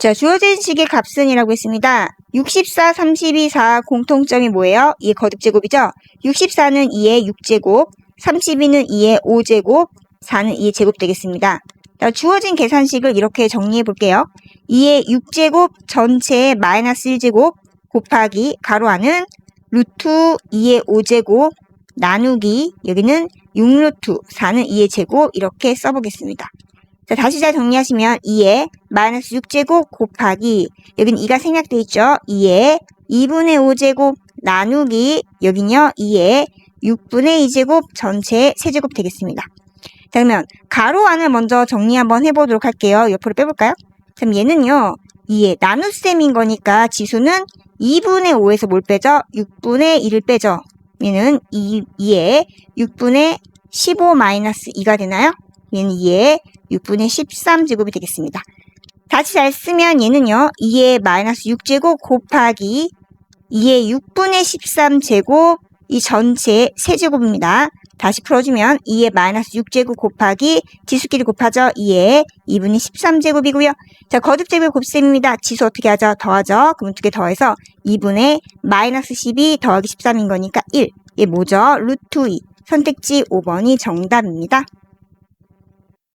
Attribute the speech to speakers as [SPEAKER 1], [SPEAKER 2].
[SPEAKER 1] 자, 주어진 식의 값은 이라고 했습니다. 64, 32, 4 공통점이 뭐예요? 2의 거듭제곱이죠? 64는 2의 6제곱, 32는 2의 5제곱, 4는 2의 제곱 되겠습니다. 자, 주어진 계산식을 이렇게 정리해 볼게요. 2의 6제곱 전체의 마이너스 1제곱 곱하기 가로 안은 루트 2의 5제곱 나누기 여기는 6루트 4는 2의 제곱 이렇게 써보겠습니다. 자, 다시 잘 정리하시면 2에 마이너스 6제곱 곱하기 여기는 2가 생략돼 있죠. 2에 2분의 5제곱 나누기 여긴요. 2에 6분의 2제곱 전체 세제곱 되겠습니다. 자, 그러면 가로 안을 먼저 정리 한번 해보도록 할게요. 옆으로 빼볼까요? 그럼 얘는요. 2에 나눗셈인 거니까 지수는 2분의 5에서 뭘 빼죠? 6분의 1을 빼죠. 얘는 2, 2에 6분의 15 마이너스 2가 되나요? 얘는 2에 6분의 13제곱이 되겠습니다. 다시 잘 쓰면 얘는요. 2의 마이너스 6제곱 곱하기 2의 6분의 13제곱 이 전체 세제곱입니다. 다시 풀어주면 2의 마이너스 6제곱 곱하기 지수끼리 곱하죠. 2의 2분의 13제곱이고요. 자, 거듭제곱 곱셈입니다. 지수 어떻게 하죠? 더하죠. 그럼 두 개 더해서 2분의 마이너스 12 더하기 13인 거니까 1. 이게 뭐죠? 루트 2. 선택지 5번이 정답입니다.